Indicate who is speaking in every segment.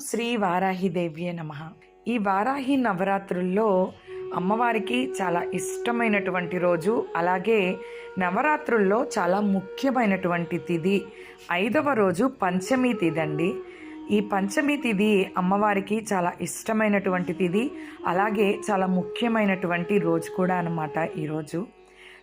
Speaker 1: శ్రీ వారాహిదేవ్యే నమ. ఈ వారాహి నవరాత్రుల్లో అమ్మవారికి చాలా ఇష్టమైనటువంటి రోజు అలాగే నవరాత్రుల్లో చాలా ముఖ్యమైనటువంటి తిథి ఐదవ రోజు పంచమి తిథి అండి ఈ పంచమి తిథి అమ్మవారికి చాలా ఇష్టమైనటువంటి తిథి అలాగే చాలా ముఖ్యమైనటువంటి రోజు కూడా అనమాట ఈరోజు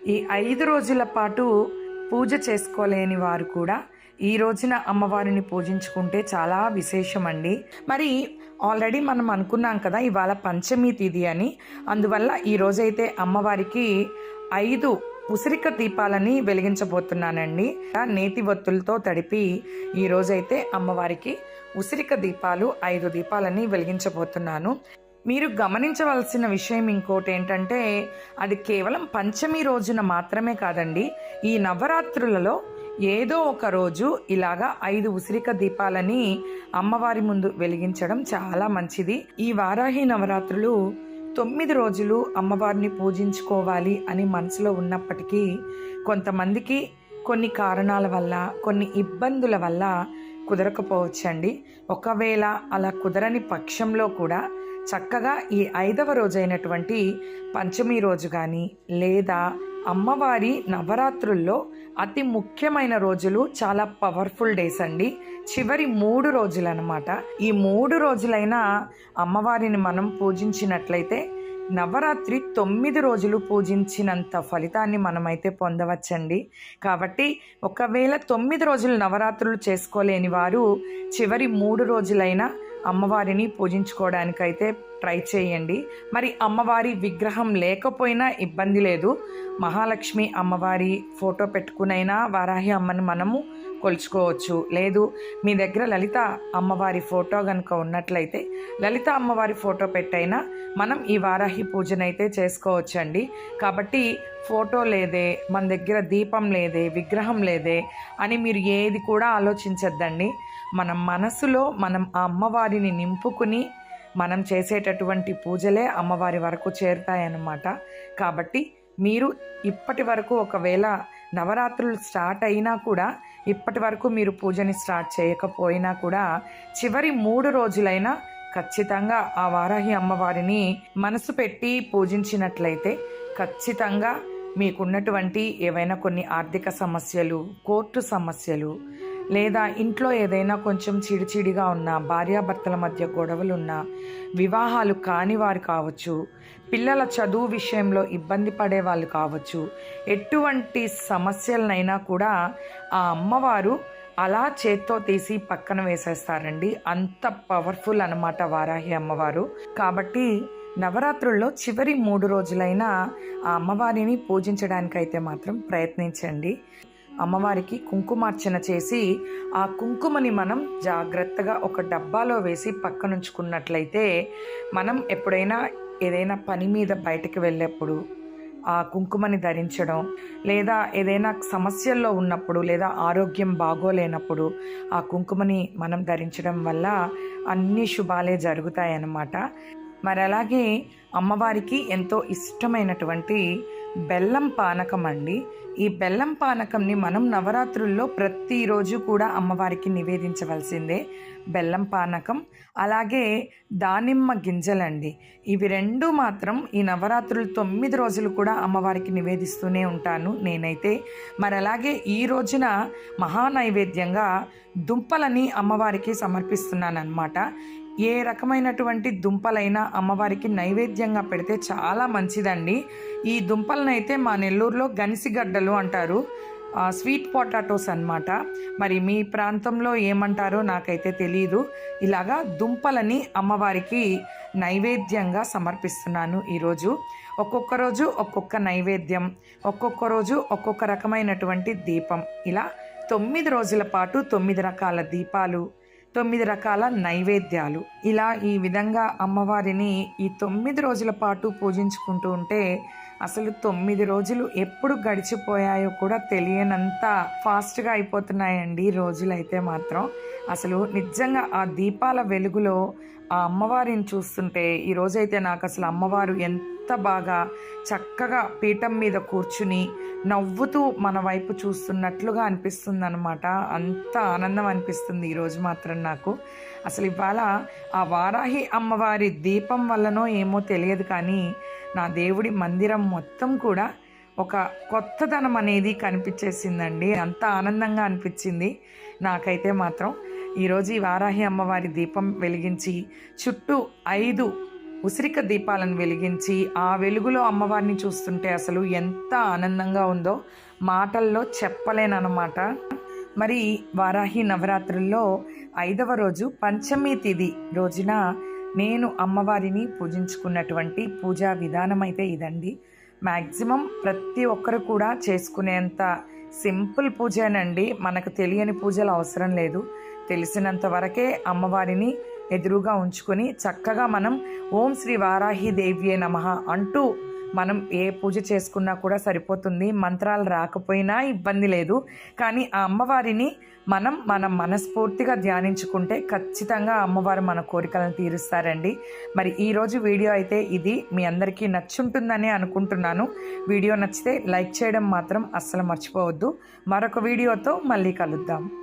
Speaker 1: ఈ ఐదు రోజుల పాటు పూజ చేసుకోలేని వారు కూడా ఈ రోజున అమ్మవారిని పూజించుకుంటే చాలా విశేషం అండి మరి ఆల్రెడీ మనం అనుకున్నాం కదా ఇవాళ పంచమి తిథి అని. అందువల్ల ఈ రోజైతే అమ్మవారికి ఐదు ఉసిరిక దీపాలని వెలిగించబోతున్నానండి. నేతి ఒత్తులతో తడిపి ఈ రోజైతే అమ్మవారికి ఉసిరిక దీపాలు ఐదు దీపాలని వెలిగించబోతున్నాను. మీరు గమనించవలసిన విషయం ఇంకోటి ఏంటంటే అది కేవలం పంచమి రోజున మాత్రమే కాదండి. ఈ నవరాత్రులలో ఏదో ఒక రోజు ఇలాగా ఐదు ఉసిరిక దీపాలని అమ్మవారి ముందు వెలిగించడం చాలా మంచిది. ఈ వారాహి నవరాత్రులు తొమ్మిది రోజులు అమ్మవారిని పూజించుకోవాలి అని మనసులో ఉన్నప్పటికీ కొంతమందికి కొన్ని కారణాల వల్ల కొన్ని ఇబ్బందుల వల్ల కుదరకపోవచ్చండి. ఒకవేళ అలా కుదరని పక్షంలో కూడా చక్కగా ఈ ఐదవ రోజైనటువంటి పంచమి రోజు కానీ లేదా అమ్మవారి నవరాత్రుల్లో అతి ముఖ్యమైన రోజులు చాలా పవర్ఫుల్ డేస్ అండి. చివరి మూడు రోజులు అనమాట ఈ మూడు రోజులైనా అమ్మవారిని మనం పూజించినట్లయితే నవరాత్రి తొమ్మిది రోజులు పూజించినంత ఫలితాన్ని మనమైతే పొందవచ్చండి. కాబట్టి ఒకవేళ తొమ్మిది రోజులు నవరాత్రులు చేసుకోలేని వారు చివరి మూడు రోజులైనా అమ్మవారిని పూజించుకోవడానికైతే ట్రై చేయండి. మరి అమ్మవారి విగ్రహం లేకపోయినా ఇబ్బంది లేదు. మహాలక్ష్మి అమ్మవారి ఫోటో పెట్టుకునైనా వారాహి అమ్మని మనము కొలుచుకోవచ్చు. లేదు మీ దగ్గర లలిత అమ్మవారి ఫోటో కనుక ఉన్నట్లయితే లలిత అమ్మవారి ఫోటో పెట్టైనా మనం ఈ వారాహి పూజనైతే చేసుకోవచ్చండి. కాబట్టి ఫోటో లేదే మన దగ్గర దీపం లేదే విగ్రహం లేదే అని మీరు ఏది కూడా ఆలోచించద్దండి. మన మనసులో మనం ఆ అమ్మవారిని నింపుకుని మనం చేసేటటువంటి పూజలే అమ్మవారి వరకు చేరుతాయన్నమాట. కాబట్టి మీరు ఇప్పటి వరకు ఒకవేళ నవరాత్రులు స్టార్ట్ అయినా కూడా ఇప్పటి వరకు మీరు పూజని స్టార్ట్ చేయకపోయినా కూడా చివరి మూడు రోజులైనా ఖచ్చితంగా ఆ వారాహి అమ్మవారిని మనసు పెట్టి పూజించినట్లయితే ఖచ్చితంగా మీకున్నటువంటి ఏవైనా కొన్ని ఆర్థిక సమస్యలు కోర్టు సమస్యలు లేదా ఇంట్లో ఏదైనా కొంచెం చిడిచిడిగా ఉన్న భార్యాభర్తల మధ్య గొడవలు ఉన్న వివాహాలు కాని వారు కావచ్చు పిల్లల చదువు విషయంలో ఇబ్బంది పడే వాళ్ళు కావచ్చు ఎటువంటి సమస్యలనైనా కూడా ఆ అమ్మవారు అలా చేత్తో తీసి పక్కన వేసేస్తారండి. అంత పవర్ఫుల్ అనమాట వారాహి అమ్మవారు. కాబట్టి నవరాత్రుల్లో చివరి మూడు రోజులైనా ఆ అమ్మవారిని పూజించడానికైతే మాత్రం ప్రయత్నించండి. అమ్మవారికి కుంకుమార్చన చేసి ఆ కుంకుమని మనం జాగ్రత్తగా ఒక డబ్బాలో వేసి పక్కనుంచుకున్నట్లయితే మనం ఎప్పుడైనా ఏదైనా పని మీద బయటకు వెళ్ళేప్పుడు ఆ కుంకుమని ధరించడం లేదా ఏదైనా సమస్యల్లో ఉన్నప్పుడు లేదా ఆరోగ్యం బాగోలేనప్పుడు ఆ కుంకుమని మనం ధరించడం వల్ల అన్ని శుభాలే జరుగుతాయన్నమాట. మరి అలాగే అమ్మవారికి ఎంతో ఇష్టమైనటువంటి బెల్లం పానకం అండి. ఈ బెల్లం పానకంని మనం నవరాత్రుల్లో ప్రతిరోజు కూడా అమ్మవారికి నివేదించవలసిందే. బెల్లం పానకం అలాగే దానిమ్మ గింజలండి. ఇవి రెండు మాత్రం ఈ నవరాత్రులు తొమ్మిది రోజులు కూడా అమ్మవారికి నివేదిస్తూనే ఉంటాను నేనైతే. మరి అలాగే ఈ రోజున మహా నైవేద్యంగా దుంపలని అమ్మవారికి సమర్పిస్తున్నాను అనమాట ఏ రకమైనటువంటి దుంపలైనా అమ్మవారికి నైవేద్యంగా పెడితే చాలా మంచిదండి. ఈ దుంపలనైతే మా నెల్లూరులో గనిసిగడ్డలు అంటారు. స్వీట్ పొటాటోస్ అన్నమాట. మరి మీ ప్రాంతంలో ఏమంటారో నాకైతే తెలియదు ఇలాగా దుంపలని అమ్మవారికి నైవేద్యంగా సమర్పిస్తున్నాను ఈరోజు. ఒక్కొక్క రోజు ఒక్కొక్క నైవేద్యం ఒక్కొక్క రోజు ఒక్కొక్క రకమైనటువంటి దీపం. ఇలా తొమ్మిది రోజుల పాటు తొమ్మిది రకాల దీపాలు తొమ్మిది రకాల నైవేద్యాలు. ఇలా ఈ విధంగా అమ్మవారిని ఈ తొమ్మిది రోజుల పాటు పూజించుకుంటూ ఉంటే అసలు తొమ్మిది రోజులు ఎప్పుడు గడిచిపోయాయో కూడా తెలియనంత ఫాస్ట్గా అయిపోతున్నాయండి రోజులైతే మాత్రం. అసలు నిజంగా ఆ దీపాల వెలుగులో ఆ అమ్మవారిని చూస్తుంటే ఈ రోజైతే నాకు అసలు అమ్మవారు ఎంత ఎంత బాగా చక్కగా పీఠం మీద కూర్చుని నవ్వుతూ మన వైపు చూస్తున్నట్లుగా అనిపిస్తుంది అనమాట అంత ఆనందం అనిపిస్తుంది ఈరోజు మాత్రం నాకు. అసలు ఇవాళ ఆ వారాహి అమ్మవారి దీపం వల్లనో ఏమో తెలియదు కానీ నా దేవుడి మందిరం మొత్తం కూడా ఒక కొత్తదనం అనేది కనిపించేసిందండి. అంత ఆనందంగా అనిపించింది. నాకైతే మాత్రం ఈరోజు ఈ వారాహి అమ్మవారి దీపం వెలిగించి చుట్టూ ఐదు ఉసిరిక దీపాలను వెలిగించి ఆ వెలుగులో అమ్మవారిని చూస్తుంటే అసలు ఎంత ఆనందంగా ఉందో మాటల్లో చెప్పలేనమాట మరి వారాహి నవరాత్రుల్లో ఐదవ రోజు పంచమి తిథి రోజున నేను అమ్మవారిని పూజించుకున్నటువంటి పూజా విధానం అయితే ఇదండి. మ్యాక్సిమం ప్రతి ఒక్కరు కూడా చేసుకునేంత సింపుల్ పూజేనండి. మనకు తెలియని పూజలు అవసరం లేదు. తెలిసినంత వరకే అమ్మవారిని ఎదురుగా ఉంచుకొని చక్కగా మనం ఓం శ్రీ వారాహి దేవ్యే నమ అంటూ మనం ఏ పూజ చేసుకున్నా కూడా సరిపోతుంది. మంత్రాలు రాకపోయినా ఇబ్బంది లేదు. కానీ ఆ అమ్మవారిని మనం మనం మనస్ఫూర్తిగా ధ్యానించుకుంటే ఖచ్చితంగా అమ్మవారు మన కోరికలను తీరుస్తారండి. మరి ఈరోజు వీడియో అయితే ఇది. మీ అందరికీ నచ్చుంటుందని అనుకుంటున్నాను. వీడియో నచ్చితే లైక్ చేయడం మాత్రం అస్సలు మర్చిపోవద్దు. మరొక వీడియోతో మళ్ళీ కలుద్దాం.